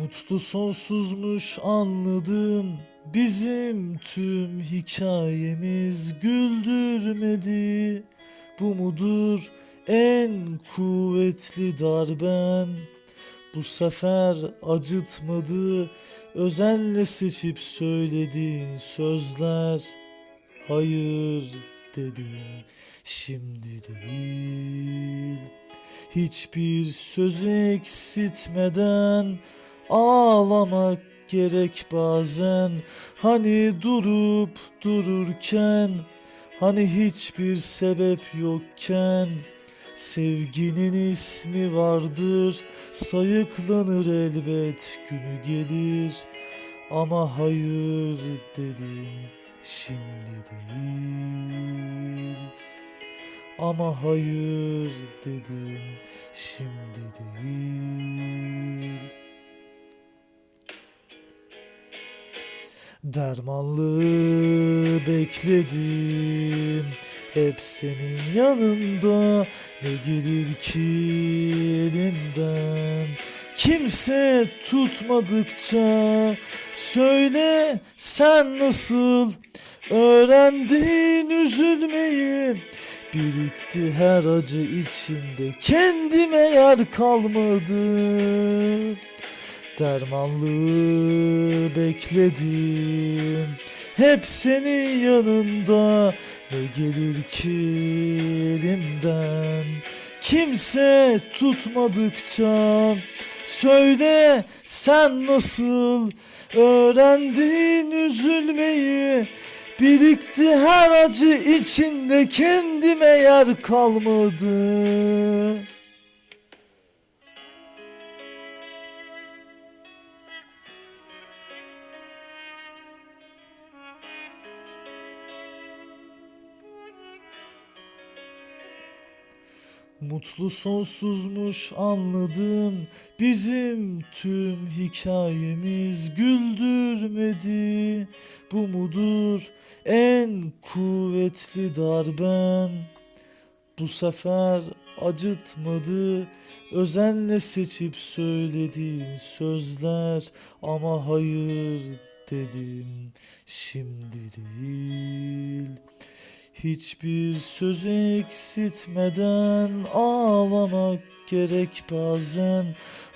Mutlu sonsuzmuş anladım. Bizim tüm hikayemiz güldürmedi. Bu mudur en kuvvetli darben? Bu sefer acıtmadı Özenle seçip söylediğin sözler. Hayır dedim şimdi değil. Hiçbir sözü eksiltmeden Ağlamak gerek bazen. Hani durup dururken Hani hiçbir sebep yokken. Sevginin ismi vardır Sayıklanır elbet günü gelir. Ama hayır dedim şimdi değil. Ama hayır dedim şimdi değil Dermanlı bekledim. Hep senin yanında Ne gelir ki elimden? Kimse tutmadıkça Söyle sen nasıl Öğrendin üzülmeyi? Birikti her acı içinde Kendime yer kalmadı. Dermanlı bekledim. Hep senin yanında Ne gelir ki elimden? Kimse tutmadıkça Söyle sen nasıl Öğrendin üzülmeyi? Birikti her acı içinde Kendime yer kalmadı Mutlu sonsuzmuş anladım Bizim tüm hikayemiz güldürmedi. Bu mudur en kuvvetli darben? Bu sefer acıtmadı. Özenle seçip söylediğin sözler. Ama hayır dedim şimdi değil Hiçbir söz eksiltmeden ağlamak gerek bazen.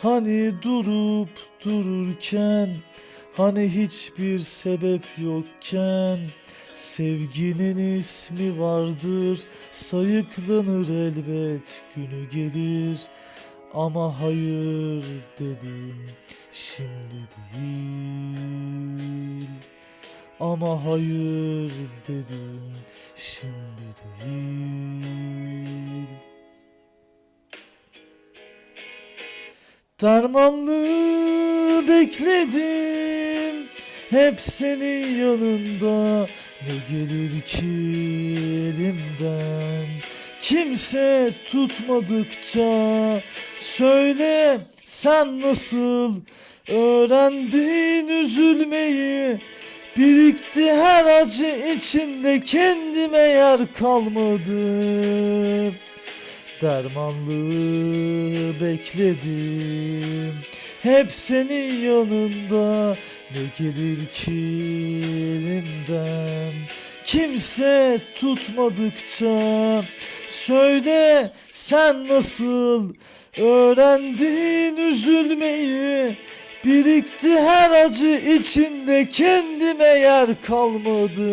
Hani durup dururken Hani hiçbir sebep yokken. Sevginin ismi vardır Sayıklanır elbet günü gelir. Ama hayır dedim şimdi değil. Ama hayır dedim Dermanlı bekledim. Hep senin yanında. Ne gelir ki elimden? Kimse tutmadıkça Söyle sen nasıl Öğrendin üzülmeyi Birikti her acı içinde kendime yer kalmadı. Dermanlı bekledim. Hep senin yanında. Ne gelir ki elimden? Kimse tutmadıkça. Söyle sen nasıl Öğrendin üzülmeyi Birikti her acı içinde kendime yer kalmadı.